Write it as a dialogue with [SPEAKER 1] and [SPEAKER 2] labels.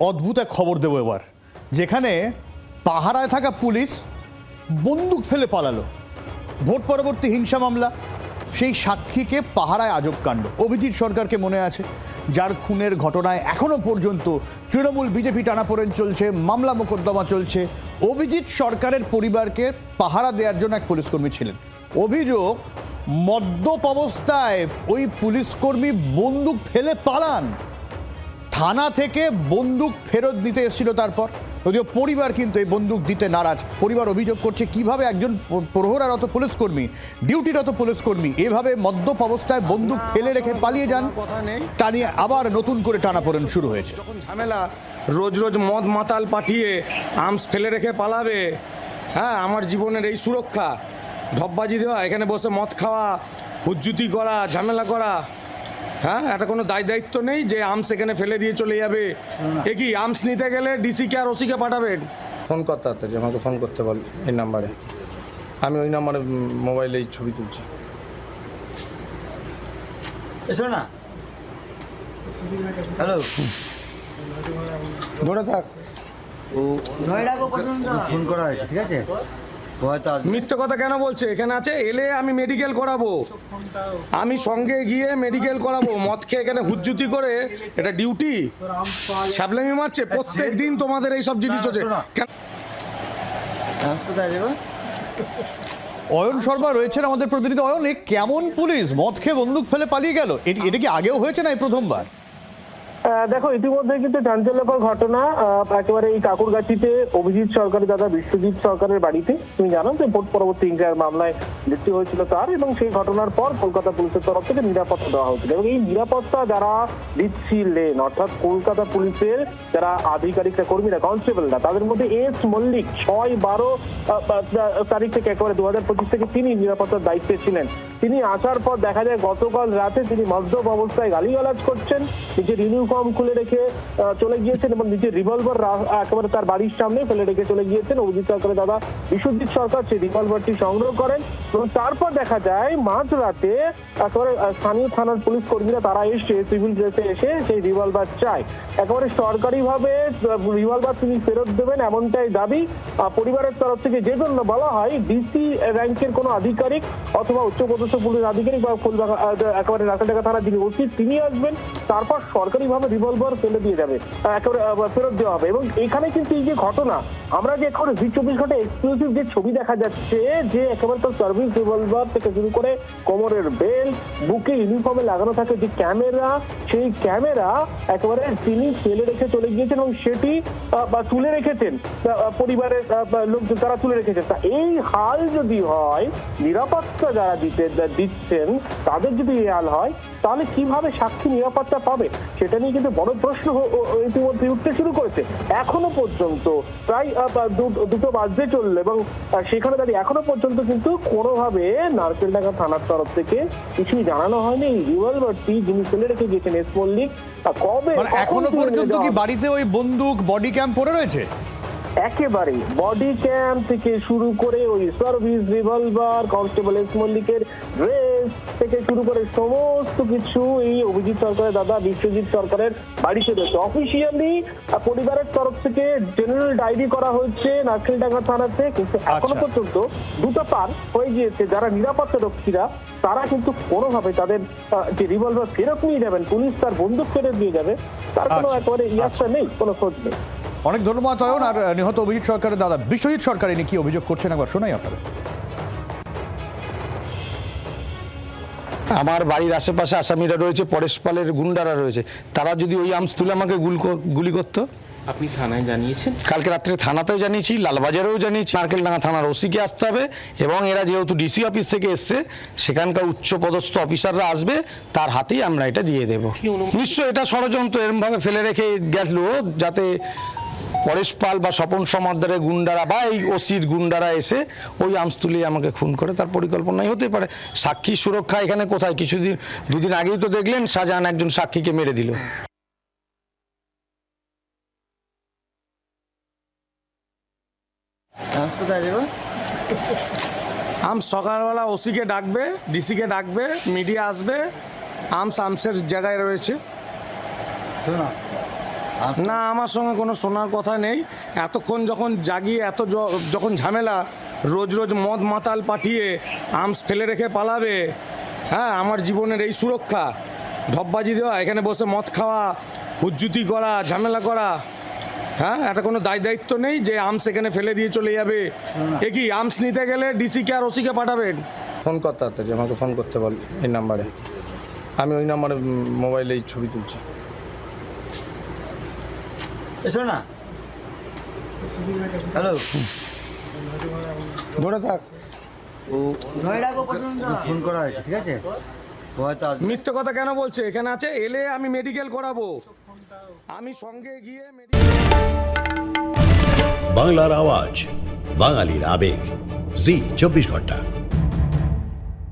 [SPEAKER 1] অদ্ভুত এক খবর দেবো এবার। যেখানে পাহারায় থাকা পুলিশ বন্দুক ফেলে পালালো। ভোট পরবর্তী হিংসা মামলা, সেই সাক্ষীকে পাহারায় আজব কাণ্ড। অভিজিৎ সরকারকে মনে আছে, যার খুনের ঘটনায় এখনও পর্যন্ত তৃণমূল বিজেপি টানাপোড়েন চলছে, মামলা মোকদ্দমা চলছে। অভিজিৎ সরকারের পরিবারকে পাহারা দেওয়ার জন্য এক পুলিশকর্মী ছিলেন। অভিযোগ, মদ্যপ অবস্থায় ওই পুলিশকর্মী বন্দুক ফেলে পালান। থানা থেকে বন্দুক ফেরত দিতে এসেছিল তারপর। যদিও পরিবার কিন্তু এই বন্দুক দিতে নারাজ। পরিবার অভিযোগ করছে কীভাবে একজন প্রহরারত পুলিশকর্মী ডিউটিরত পুলিশকর্মী এভাবে মদ্যপ অবস্থায় বন্দুক ফেলে রেখে পালিয়ে যান তা নিয়ে আবার নতুন করে টানাপোড়েন শুরু হয়েছে।
[SPEAKER 2] যখন ঝামেলা রোজ রোজ মদ মাতাল পাঠিয়ে আর্মস ফেলে রেখে পালাবে হ্যাঁ আমার জীবনের এই সুরক্ষা ঢপবাজি দেওয়া এখানে বসে মদ খাওয়া হুজ্জুতি করা ঝামেলা করা হ্যাঁ একটা কোনো দায় দায়িত্ব নেই যে আর্মস এখানে ফেলে দিয়ে চলে যাবে এ কি আর্মস নিতে গেলে ডিসিকে আর ওসিকে পাঠাবেন ফোন করতে তাড়াতাড়ি আমাকে ফোন করতে বল এই নাম্বারে আমি ওই নাম্বারে মোবাইলে এই ছবি তুলছি
[SPEAKER 3] এসো না হ্যালো
[SPEAKER 2] ধরে থাক
[SPEAKER 3] ও ফোন করা হয়েছে ঠিক আছে
[SPEAKER 2] মিথ্যে কথা কেন বলছে? এখানে আছে এলে আমি মেডিকেল করাবো। আমি সঙ্গে গিয়ে মেডিকেল করাবো। মদ খেয়ে এখানে হুজ্জুতি করে এটা ডিউটি ছ্যাবলামি মারছে? প্রত্যেক দিন তোমাদের এই সব জিনিস হচ্ছে।
[SPEAKER 1] অয়ন শর্মা রয়েছেন আমাদের প্রতিনিধি। অয়ন এ কেমন পুলিশ? মদ খেয়ে বন্দুক ফেলে পালিয়ে গেল। এটি এটা কি আগেও হয়েছে না এই প্রথমবার?
[SPEAKER 4] দেখো, ইতিমধ্যে কিন্তু চাঞ্চল্যকর ঘটনা একেবারে এই কাকুরগাছিতে অভিজিৎ সরকারের দাদা বিশ্বজিৎ সরকারের বাড়িতে। তুমি জানো যে ভোট পরবর্তী হিংসার মামলায় মৃত্যু হয়েছিল তার এবং সেই ঘটনার পর কলকাতা পুলিশের তরফ থেকে নিরাপত্তা দেওয়া হয়েছিল। এবং এই নিরাপত্তা যারা দিচ্ছিলেন, অর্থাৎ কলকাতা পুলিশের যারা আধিকারিকরা কর্মীরা, কনস্টেবলরা, তাদের মধ্যে এস মল্লিক ছয় বারো তারিখ থেকে একেবারে দু হাজার পঁচিশ থেকে তিনি নিরাপত্তার দায়িত্বে ছিলেন। তিনি আসার পর দেখা যায় গতকাল রাতে তিনি মদ্যপ অবস্থায় গালিগালাজ করছেন, নিজের ইউনিফর্ম খুলে রেখে চলে গিয়েছেন এবং নিজের রিভলভার একেবারে তার বাড়ির সামনে ফেলে রেখে চলে গিয়েছেন। অভিজিৎ সরকারের দাদা বিশ্বজিৎ সরকার সেই রিভলভারটি সংগ্রহ করেন এবং তারপর দেখা যায় মাঝ রাতে একেবারে স্থানীয় থানার পুলিশ কর্মীরা তারা এসে সিভিল ড্রেসে এসে সেই রিভলভার চায়। একেবারে সরকারিভাবে রিভলভার তিনি ফেরত দেবেন এমনটাই দাবি। পরিবারের তরফ থেকে যে জন্য বলা হয় ডিসি র্যাঙ্কের কোনো আধিকারিক অথবা উচ্চপদস্থ পুলিশ আধিকারিক বা একেবারে রাখাটাকা থানা যিনি উচিত তিনি আসবেন। তারপর সরকারিভাবে রিভলভার ফেলে দিয়ে যাবে একেবারে ফেরত দেওয়া হবে। এবং এখানে কিন্তু এই যে ঘটনা, আমরা যে এখন জি চব্বিশ ঘণ্টা এক্সক্লুসিভ যে ছবি দেখা যাচ্ছে, যে একেবারে তার সার্ভিস রিভলভার থেকে শুরু করে কোমরের বেল বুকে ইউনিফর্মে লাগানো থাকে যে ক্যামেরা, সেই ক্যামেরা একেবারে তিনি ফেলে রেখে চলে গিয়েছেন এবং সেটি তুলে রেখেছেন পরিবারের লোকজন তারা তুলে রেখেছেন। তা এই হাল যদি হয়, নিরাপত্তা যারা দিতে, দিচ্ছেন, তাদের যদি এই হাল হয়, তাহলে কীভাবে সাক্ষী নিরাপত্তা পাবে? সেটা নিয়ে কিন্তু বড় প্রশ্ন ইতিমধ্যে উঠতে শুরু করেছে। এখনও পর্যন্ত প্রায় দুটো বাজতে চলল এবং সেখানে দাঁড়িয়ে এখনও পর্যন্ত কিন্তু কোনোভাবে নারকেলডাঙ্গা থানার তরফ থেকে কিছুই জানানো হয়নি। রিভলভারটি যিনি ফেলে রেখে গেছেন এস মল্লিক কবে
[SPEAKER 1] মানে
[SPEAKER 4] এখনও
[SPEAKER 1] পর্যন্ত কি বাড়িতে ওই বন্দুক বডি ক্যাম্প পড়ে রয়েছে?
[SPEAKER 4] একেবারে বডি ক্যাম্প থেকে শুরু করে ওই সার্ভিস রিভলভার কনস্টেবল এস মল্লিকের ড্রেস থেকে শুরু করে সমস্ত কিছু এই অভিজিৎ সরকারের দাদা বিশ্বজিৎ সরকারের বাড়িতে রয়েছে অফিসিয়ালি পরিবারের তরফ থেকে জেনারেল ডায়েরি করা হয়েছে নারকেলডাঙ্গা থানাতে কিন্তু এখনও
[SPEAKER 1] আচ্ছা।
[SPEAKER 4] পর্যন্ত দুটো পার হয়ে গিয়েছে। যারা নিরাপত্তা রক্ষীরা তারা কিন্তু কোনোভাবে তাদের যে রিভলভার ফেরত নিয়ে যাবেন পুলিশ তার বন্দুক ফেরত দিয়ে যাবে তার কোনো
[SPEAKER 1] আচ্ছা,
[SPEAKER 4] একেবারে ইয়াসটা নেই কোনো খোঁজ নেই।
[SPEAKER 1] অনেক ধন্যবাদ অয়ন। আর নিহত অভিজিৎ সরকারের দাদা বিশ্বজিৎ সরকার ইনি কি অভিযোগ করছেন একবার শোনাই আপনাদের।
[SPEAKER 5] আমার বাড়ির আশেপাশে আসামিরা রয়েছে পরেশ পালের গুন্ডারা রয়েছে। তারা যদি ওই আর্মস তুলে আমাকে গুল কর- গুলি করতো।
[SPEAKER 6] আপনি থানায় জানিয়েছেন?
[SPEAKER 5] কালকে রাত্রে থানাতেও জানিয়েছি লালবাজারেও জানিয়েছি। নারকেলডাঙ্গা থানার ওসিকে আসতে হবে এবং এরা যেহেতু ডিসি অফিস থেকে এসছে সেখানকার উচ্চ পদস্থ অফিসাররা আসবে তার হাতেই আমরা এটা দিয়ে দেব। নিশ্চয়ই এটা ষড়যন্ত্র এরমভাবে ফেলে রেখে গেল যাতে পরেশ পাল বা স্বপন সমাদ্দারের গুন্ডারা বা এই ওসির গুন্ডারা এসে ওই আর্মস তুলে আমাকে খুন করে তার পরিকল্পনাই হতে পারে। সাক্ষী সুরক্ষা এখানে কোথায়? কিছুদিন দুদিন আগেই তো দেখলেন শাহজাহান একজন সাক্ষীকে মেরে দিল।
[SPEAKER 2] আম সকালবেলা ওসিকে ডাকবে ডিসিকে ডাকবে মিডিয়া আসবে আমস আমসের জায়গায় রয়েছে।
[SPEAKER 3] শোনো না
[SPEAKER 2] না আমার সঙ্গে কোনো শোনার কথা নেই। এতক্ষণ যখন জাগিয়ে এত যখন ঝামেলা রোজ রোজ মদ মাতাল পাঠিয়ে আর্মস ফেলে রেখে পালাবে হ্যাঁ আমার জীবনের এই সুরক্ষা ঢপবাজি দেওয়া এখানে বসে মদ খাওয়া হুজ্জুতি করা ঝামেলা করা হ্যাঁ এটা কোনো দায় দায়িত্ব নেই যে আমস এখানে ফেলে দিয়ে চলে যাবে। এ কি আর্মস নিতে গেলে ডিসিকে আর ওসিকে পাঠাবেন? ফোন কর তাড়াতাড়ি আমাকে ফোন করতে বল এই নাম্বারে। আমি ওই নাম্বারে মোবাইলেই ছবি তুলছি।
[SPEAKER 3] এসো না। হ্যালো।
[SPEAKER 2] ধরে থাক।
[SPEAKER 3] ও ফোন করা হয়েছে ঠিক আছে? ও হয়তো
[SPEAKER 2] মিথ্যে কথা কেন বলছে? এখানে আছে এলে আমি মেডিকেল করাবো। আমি সঙ্গে গিয়ে
[SPEAKER 7] বাংলার আওয়াজ বাঙালির আবেগ। জি চব্বিশ ঘণ্টা।